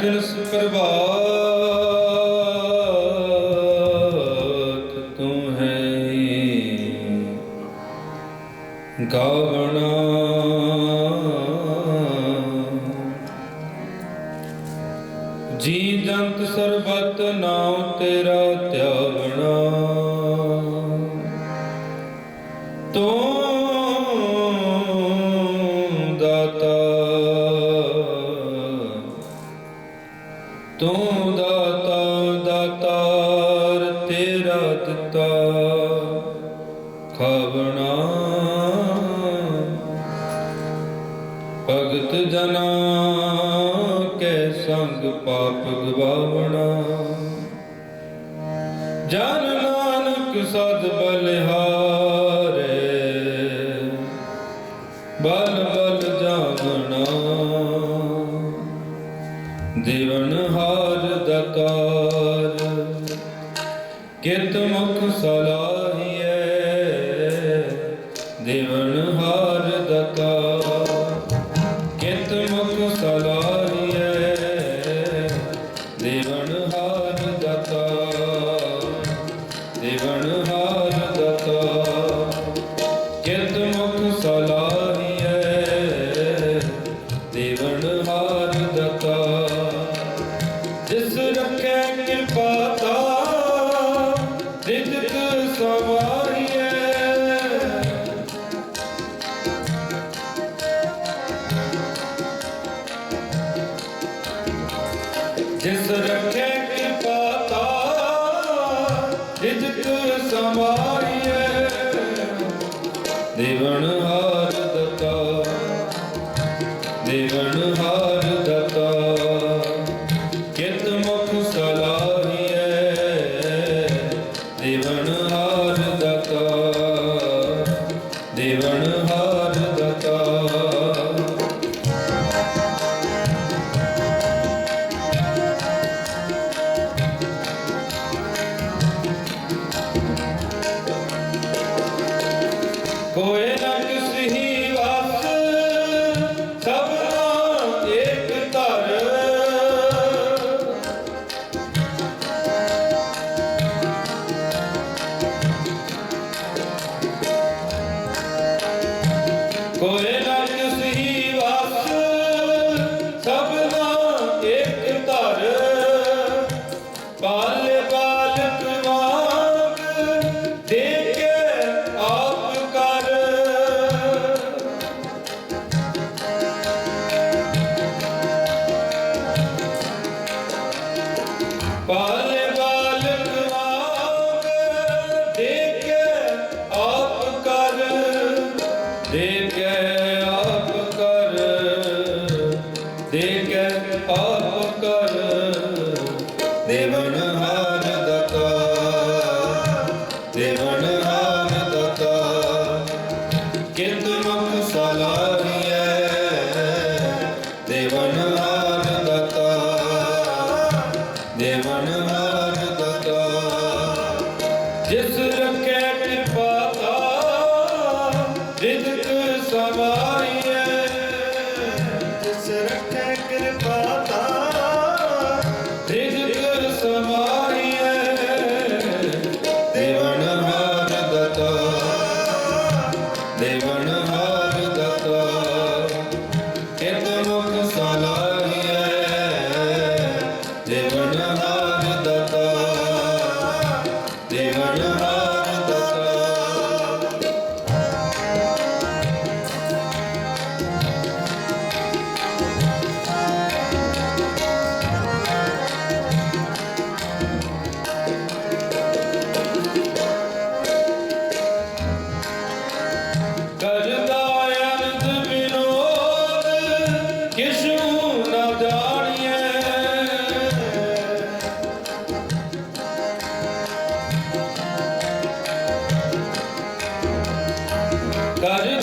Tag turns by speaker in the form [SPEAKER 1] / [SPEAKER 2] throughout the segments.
[SPEAKER 1] ਦਿਨ ਸੁਪਰਭਾਤ ਤੂੰ ਹੈ ਗਾਵਣਾ। ਜੀ ਜੰਤ ਸਰਬਤ ਨਾਮ ਤੇਰਾ ਧਿਆਵਣਾ ਤੇਰਾ ਦਿੱਤਾ ਖਾਵਣਾ। ਭਗਤ ਜਨਾ, ਕੈ ਸੰਗ ਪਾਪ ਗਵਾਵਣਾ। ਜਨ ਨਾਨਕ ਸਦ ਬਲਿਹਾਰੇ, ਬਲ ਬਲ ਜਾਵਣਾ। ਜੀਵਨ ਹਾਰ ਦਤਾ। ਹਾਰ ਦਕਾਰ Just a yeah. Janardana Kadir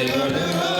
[SPEAKER 1] Hare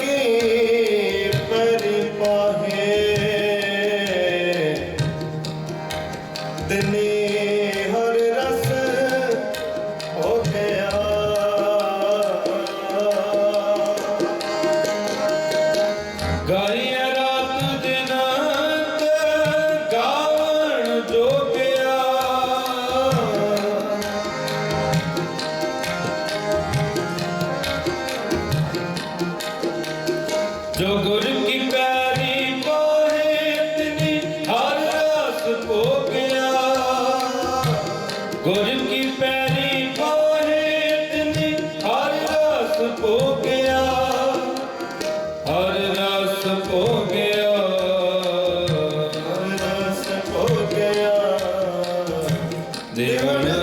[SPEAKER 1] K Demon.